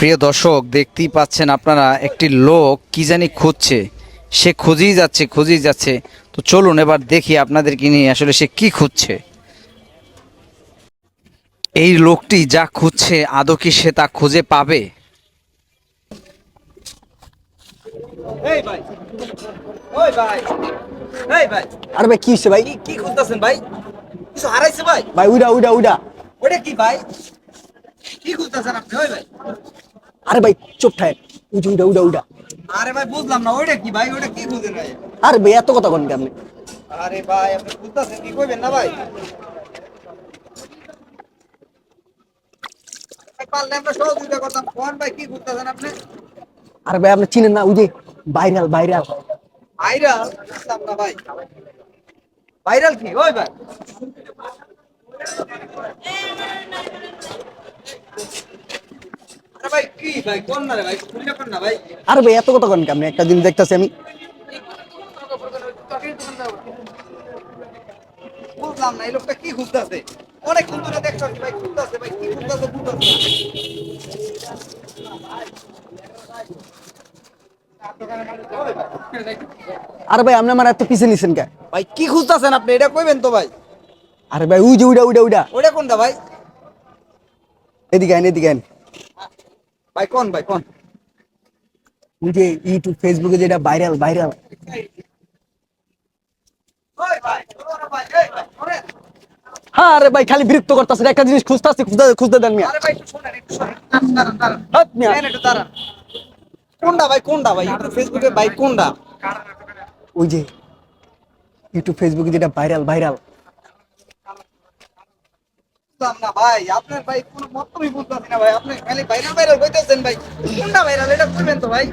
প্রিয় দর্শক দেখতেই পাচ্ছেন আপনারা একটি লোক কি জানি খুঁজছে। সে খুঁজেই যাচ্ছে খুঁজেই যাচ্ছে। তো চলুন এবার দেখি আপনাদেরকে নিয়ে আসলে সে কি খুঁজছে। এই লোকটি যা খুঁজছে আদৌ কি সে তা খুঁজে পাবে? এই ভাই ভাই আরে ভাই কি হচ্ছে ভাই? কি কি খুঁজতেছেন ভাই? কিছু হারাইছে ভাই? ভাই উইডা উইডা উইডা। ওটা কি ভাই? কি খুঁজতেছেন আপনি? ভাই। আরে ভাই চুপ ঠায় উইডা উইডা উইডা উইডা আরে ভাই বুঝলাম না ওইটা কি ভাই? ওটা কি খুঁজেন ভাই? আরে ভাই এত কথা কোন আপনি আরে ভাই আপনি খুঁজতেছেন কি কইবেন না ভাই? ভাই, পারলে আমরা সহযোগিতা করতাম। কোন ভাই কি খুঁজতেছেন আপনি? আরে ভাই আপনি চিনেন না ওই যে ভাইরাল ভাইরাল। ভাইরাল? বুঝলাম না ভাই। ভাইরাল কি? ওই ভাই। আরে ভাই আরে এত কথা কোন আপনি একটা দিন দেখতাছি আমি। বুঝলাম না এই লোকটা কি খুঁজতেছে? অনেক খুঁজতে দেখছ ভাই খুঁজতেছে ভাই কি খুঁজতেছে বুঝতেছে আরে ভাই আপনি আমার এত পিছে নিছেন কে? ভাই কি খুঁজতেছেন আপনি? এটা কইবেন তো ভাই। আরে ভাই উই যে উইডা উইডা উইডা। ওটা কোনটা ভাই? এদিকে আইন এদিকে আইন। ভাই কোন ভাই কোন? ওই যে ইউটিউব ফেসবুকে যেটা ভাইরাল ভাইরাল হ্যাঁ আরে ভাই খালি বিরক্ত করতেছেন। একটা জিনিস খুঁজতাছি খুঁজতে খুঁজতে দেন মিয়া। আরে ভাই একটু শুনেন একটু শুনেন। দাঁড়ান দাঁড়ান হাত মিয়া। একটু দাঁড়ান। কোনটা ভাই কোনটা ভাই? ইউটিউব ফেসবুকে ভাই কোনটা? ওই যে ইউটিউব ফেসবুকে যেটা ভাইরাল ভাইরাল বুঝলাম না ভাই। আপনার ভাই কোনো মতলবই বুঝতেছি না ভাই। আপনি খালি ভাইরাল ভাইরাল কইতেছেন ভাই। কোনটা ভাইরাল এটা তো ভাই।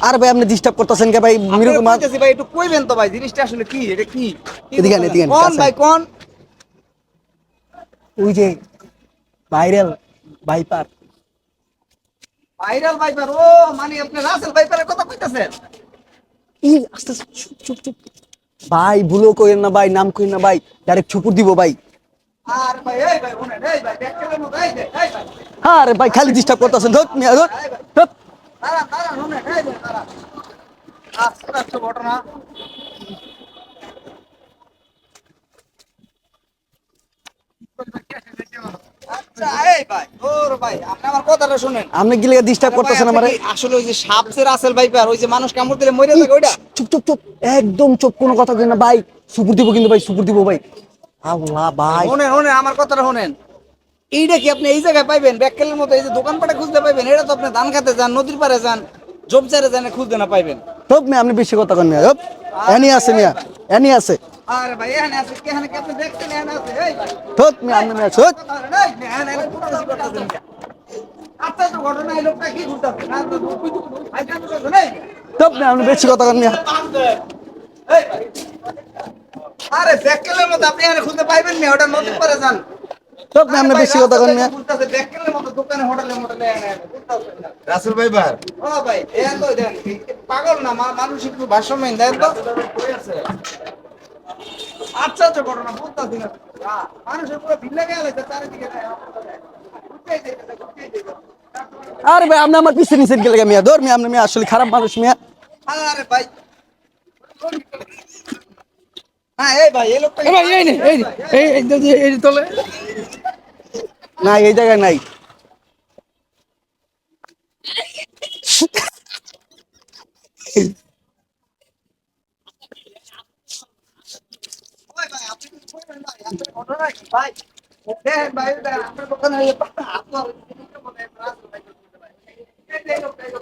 আরে ভাই আপনি ডিস্টার্ব করতেছেন কে ভাই? মার ভাই একটু কইবেন তো ভাই জিনিসটা আসলে কি এটা কি? কি এদিকে এদিকে কোন ভাই কোন? ওই যে ভাইরাল ভাইপার ভাইরাল ভাইপার ও মানে আপনি রাসেল ভাইপারের কথা কইতাছেন? ই আস্তে চুপ চুপ চুপ। ভাই ভুলো কইেন না ভাই নাম কইেন না ভাই ডাইরেক্ট ছুপুর দিব ভাই। আর ভাই এই ভাই শুনেন এই ভাই মতো এই ভাই। হ্যাঁ রে ভাই খালি ডিস্টার্ব করতেছেন ধর মিয়া ধর ধর। দাঁড়ান দাঁড়ান শুনেন এই ভাই দাঁড়ান। আস্তে আস্তে ঘটনা আচ্ছা এই ভাই ওর ভাই আপনি আমার কথাটা শুনেন। আপনি গিলে ডিস্টার্ব করতেছেন আমারে। আসলে ওই যে সাপসের আসল ভাইপার ওই যে মানুষ কামড় দিলে মরে থাকে ওইটা? চুপ চুপ চুপ একদম চুপ কোনো কথা না। ভাই সুপুর দিব কিন্তু ভাই সুপুর দিব ভাই। আল্লাহ ভাই। শুনেন শুনেন আমার কথাটা শুনেন। এইটা কি আপনি এই জায়গায় পাইবেন? ব্যাককেলের মতো এই যে দোকানপাটে খুঁজতে পাইবেন? এটা তো আপনি ধান খাতে যান নদীর পাড়ে যান জবচারে যান খুঁজতে না পাইবেন। আপনি বেশি কথা কন মিয়া এনি আছে মিয়া এনি আছে। আরে ভাই এখানে আছে কি এখানে কি আপনি দেখছেন এখানে আছে এই ভাই ধপ মিয়া আপনি মিয়া ধপ। কথা বলেন, এই, এখানে এখানে ঘুরতাছি, ঘুরতাছি না। আচ্ছা তো ঘটনা এই লোকটা কি ঘুরতাছে না তো ভাই কেন করছেন, এই? ধপ মিয়া আপনি বেশি কথা কন মিয়া এই ভাই। আরে ব্যাককেলের মতো আপনি এখানে খুঁজতে পাইবেন না ওটা নদীর পাড়ে যান ধপ মিয়া আপনি বেশি কথা কন মিয়া ঘুরতাছে ব্যাককেলের মতো দোকানে হোটেলে মোটেলে এখানে ঘুরতাছে না। রাসেল ও ভাই দেন তো দেন পাগল না মানুষ একটু ভারসাম্য দেন তো আচ্ছা ঘটনা বলতাছি না? মানুষের পুরো চারিদিকে যাইতেছে। আরে ভাই আপনি আমার পিছে নিচে গেলে মিয়া ধর মিয়া আপনি মিয়া আসলে খারাপ মানুষ মিয়া। আরে ভাই। হ্যাঁ এই ভাই এই লোকটা ভাই এই নে এই নে, এই এই এই এই তলে। না এই জায়গায় নাই ওই ভাই, আপনি কিছু বলবেন ভাই, আপনার ঘটনা কি ভাই? দেখেন ভাই, আপনার দোকানে আপনার।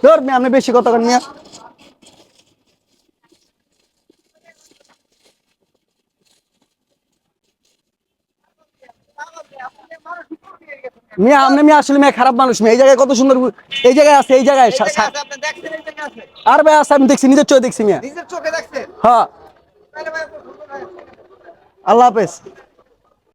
ধর মিয়া আপনি বেশি কথা কন মিয়া মিয়া আপনি মিয়া আসলে মিয়া খারাপ মানুষ মিয়া এই জায়গায় কত সুন্দর এই জায়গায় আছে এই জায়গায়? আর ভাই আছে আমি দেখছি নিজের চোখে দেখছি মিয়া নিজের চোখে দেখছেন হ্যাঁ আল্লাহ হাফেজ